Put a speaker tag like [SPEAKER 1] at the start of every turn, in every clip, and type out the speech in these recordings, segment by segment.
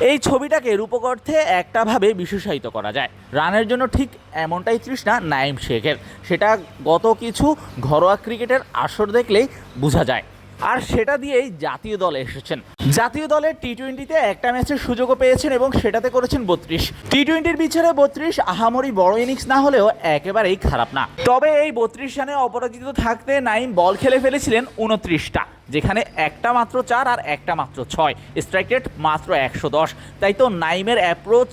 [SPEAKER 1] এই ছবিটাকে রূপক অর্থে একটাভাবে বিশেষায়িত করা যায়। রানের জন্য ঠিক এমনটাই তৃষ্ণা নাইম শেখের। সেটা গত কিছু ঘরোয়া ক্রিকেটের আসর দেখলেই বোঝা যায়। আর সেটা দিয়েই জাতীয় দলে এসেছেন। জাতীয় দলের টি টোয়েন্টিতে একটা ম্যাচের সুযোগও পেয়েছেন এবং সেটাতে করেছেন বত্রিশ। টি টোয়েন্টির পিছনে বত্রিশ, আহামরি বড় ইনিংস না হলেও একেবারেই খারাপ না। তবে এই বত্রিশ রানে অপরাজিত থাকতে নাইম বল খেলে ফেলেছিলেন উনত্রিশটা, যেখানে একটা মাত্র চার আর একটা মাত্র ছয়। স্ট্রাইক রেট মাত্র একশো দশ। তাই তো নাইমের অ্যাপ্রোচ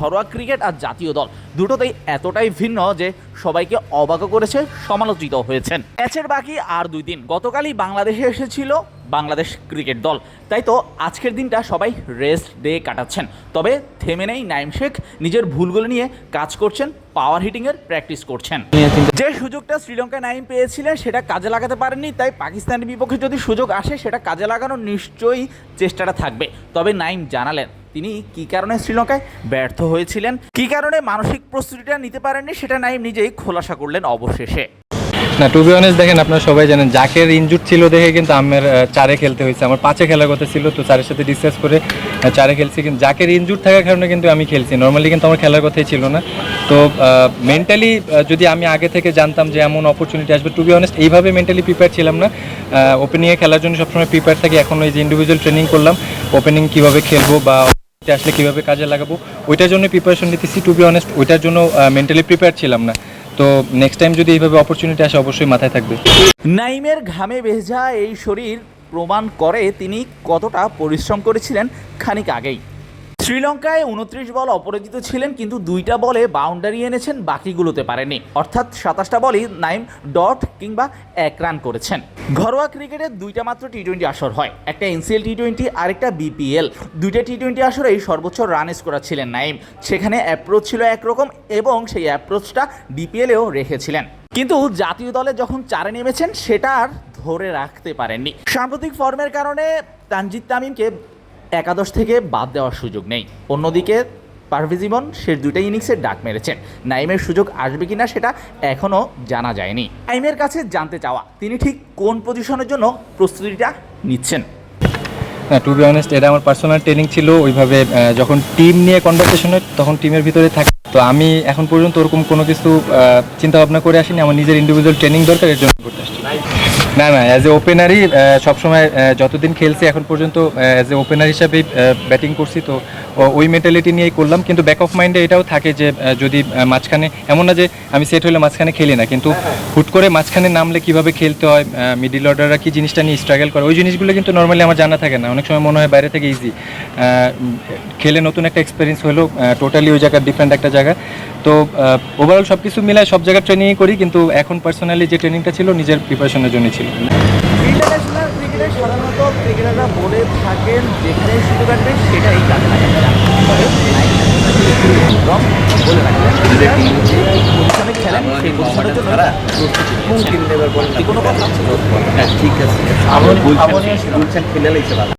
[SPEAKER 1] ঘরোয়া ক্রিকেট আর জাতীয় দল। দুটোতেই এতটাই ভিন্ন যে সবাইকে অবাক করেছে সমালোচিত হয়েছেন। ম্যাচের বাকি আর দুই দিন। গতকালই বাংলাদেশে এসেছিল বাংলাদেশ ক্রিকেট দল। তাই তো আজকের দিনটা সবাই রেস্ট ডে কাটাচ্ছেন। তবে থেমে নেই নাইম শেখ। নিজের ভুলগুলো নিয়ে কাজ করছেন, পাওয়ার হিটিংয়ের প্র্যাকটিস করছেন। যে সুযোগটা শ্রীলঙ্কা নাইম পেয়েছিলেন, সেটা কাজে লাগাতে পারেননি। তাই পাকিস্তানের বিপক্ষে যদি সুযোগ আসে, সেটা কাজে লাগানোর নিশ্চয়ই চেষ্টাটা থাকবে। তবে নাইম জানালেন তিনি কি কারণে শ্রীলঙ্কায় ব্যর্থ হয়েছিলেন? কি কারণে মানসিক প্রস্তুতিটা নিতে পারেননি? সেটা নাইম নিজেই খোলাসা করলেন অবশেষে।
[SPEAKER 2] না টু বি অনেস্ট দেখেন আপনারা সবাই জানেন, জাকের ইনজুর ছিল দেখে কিন্তু আমার চারে খেলতে হয়েছে। আমার পাঁচে খেলার কথা ছিল, তো চারের সাথে ডিসকাস করে চারে খেলছি। কিন্তু জাকের ইনজুর থাকার কারণে কিন্তু আমি খেলছি। নর্মালি কিন্তু আমার খেলার কথাই ছিল না। তো মেন্টালি যদি আমি আগে থেকে জানতাম যে এমন অপরচুনিটি আসবে টু বি অনেস্ট এইভাবে মেন্টালি প্রিপেয়ার ছিলাম না। ওপেনিংয়ে খেলার জন্য সবসময় প্রিপেয়ার থাকি। এখন ওই যে ইন্ডিভিজুয়াল ট্রেনিং করলাম ওপেনিং কীভাবে খেলব বা আসলে কীভাবে কাজে লাগাবো, ওইটার জন্য প্রিপারেশন নিতেছি টু বি অনেস্ট ওইটার জন্য মেন্টালি প্রিপেয়ার ছিলাম না। তো নেক্সট টাইম যদি এইভাবে অপরচুনিটি আসে, অবশ্যই মাথায় থাকবে।
[SPEAKER 1] নাইমের ঘামে ভেজা এই শরীর প্রমাণ করে তিনি কতটা পরিশ্রম করেছিলেন খানিক আগেই। শ্রীলঙ্কায় উনত্রিশ বল অপরাজিত ছিলেন, কিন্তু দুইটা বলে বাউন্ডারি এনেছেন, বাকিগুলোতে পারেনি অর্থাৎ সাতাশটা বলই নাইম ডট কিংবা এক রান করেছেন। ঘরোয়া ক্রিকেটের দুইটা মাত্র টি টোয়েন্টি আসর হয়। একটা এনসিএল টি টোয়েন্টি আর একটা বিপিএল দুইটা টি টোয়েন্টি আসরেই সর্বোচ্চ রান স্কোরার ছিলেন নাইম। সেখানে অ্যাপ্রোচ ছিল একরকম এবং সেই অ্যাপ্রোচটা বিপিএলেও রেখেছিলেন। কিন্তু জাতীয় দলে যখন চারে নেমেছেন, সেটা আর ধরে রাখতে পারেননি। সাম্প্রতিক ফর্মের কারণে তানজিদ তামিমকে একাদশ থেকে বাদ দেওয়ার সুযোগ নেই। অন্যদিকে পারভেজ ইমন শেষ দুইটা ইনিংসে ডাক মেরেছেন। নাইমের সুযোগ আসবে কিনা সেটা এখনও জানা যায়নি। নাইমের কাছে জানতে চাওয়া, তিনি ঠিক কোন পজিশনের জন্য প্রস্তুতিটা নিচ্ছেন?
[SPEAKER 2] না টু বি অনেস্ট এটা আমার পার্সোনাল ট্রেনিং ছিল। ওইভাবে যখন টিম নিয়ে কনভারসেশন হয়, তখন টিমের ভিতরে থাকে। তো আমি এখন পর্যন্ত ওরকম কোনো কিছু চিন্তা ভাবনা করে আসিনি। আমার নিজের ইন্ডিভিজুয়াল ট্রেনিং দরকার, এর জন্য করতে আসছি। না না অ্যাজ এ ওপেনারই সবসময় যতদিন খেলছি এখন পর্যন্ত অ্যাজ এ ওপেনার হিসাবেই ব্যাটিং করছি, তো ওই মেন্টালিটি নিয়েই করলাম। কিন্তু ব্যাক অফ মাইন্ডে এটাও থাকে যে যদি মাঝখানে, এমন না যে, আমি সেট হলে মাঝখানে খেলি না, কিন্তু হুট করে মাঝখানে নামলে কীভাবে খেলতে হয় মিডিল অর্ডাররা কি জিনিসটা নিয়ে স্ট্রাগল করে, ওই জিনিসগুলো কিন্তু নর্মালি আমার জানা থাকে না। অনেক সময় মনে হয় বাইরে থেকে ইজি খেলে নতুন একটা এক্সপিরিয়েন্স হলো টোটালি ওই জায়গার ডিফারেন্ট একটা জায়গা। তো ওভারঅল সব কিছু মিলায় সব জায়গার ট্রেনিংই করি, কিন্তু এখন পার্সোনালি যে ট্রেনিংটা ছিল, নিজের প্রিপারেশনের জন্য ছিল।
[SPEAKER 1] ইন্টারন্যাশনাল ক্রিকেটে সাধারণত ক্রিকেটাররা বলে থাকেন যেখানে কাটবে সেটাই কাজে লাগাতে চান বলে রাখবেন খেলেন সেই পজিশনের জন্য প্রস্তুতি নিচ্ছেন। কি কোনো কথা
[SPEAKER 3] ঠিক আছে। আমার খেলে